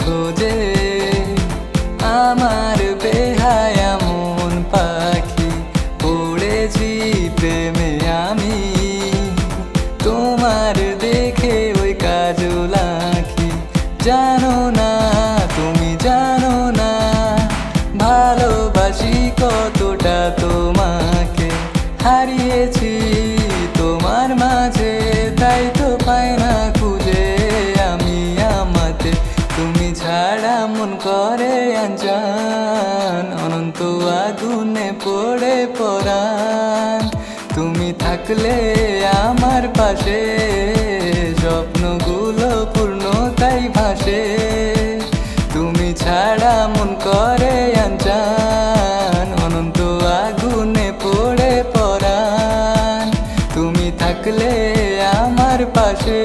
খোঁজে। আমার বেহায়া মন পাখি পড়েছি প্রেমে। ছাড়া মন করে আঞ্জান অনন্ত আগুনে পড়ে পরাণ তুমি থাকলে আমার পাশে স্বপ্নগুলো থাকলে আমার পাশে।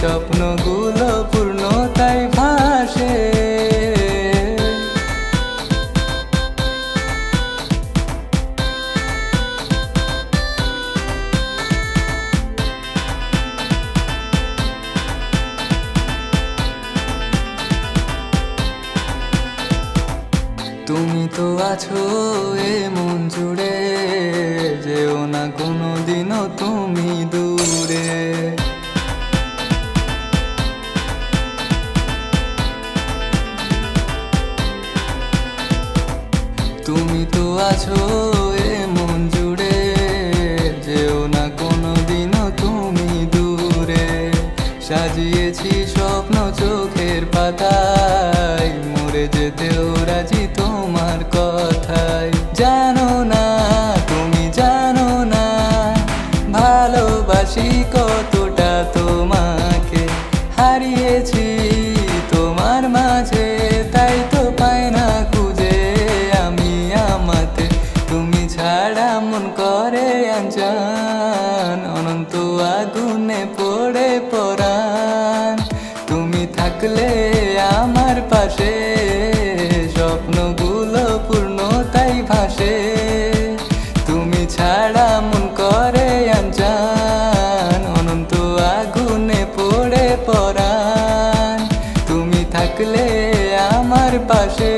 স্বপ্নগুলো পূর্ণতায় ভাসে। তুমি তো আছো এ মন জুড়ে। যেও না কোনো দিনও তুমি দূরে। তুমি তো আছো এ মন জুড়ে। যেও না কোনো দিনও তুমি দূরে। সাজিয়েছি স্বপ্ন চোখের পাতায়। মরে যেতেও রাজি তোমার কথায়। জানো না, তুমি জানো না, ভালোবাসি কতটা তোমাকে। হারিয়েছি তোমার মাঝে, তাই তো পাই না খুঁজে আমি আমাতে। তুমি ছাড়া মন করে আঞ্জান, অনন্ত আগুনে পড়ে তুমি থাকলে আমার পাশে। শেষ তুমি ছাড়া মন করে আঞ্জান অনন্ত আগুনে পড়ে পরান তুমি থাকলে আমার পাশে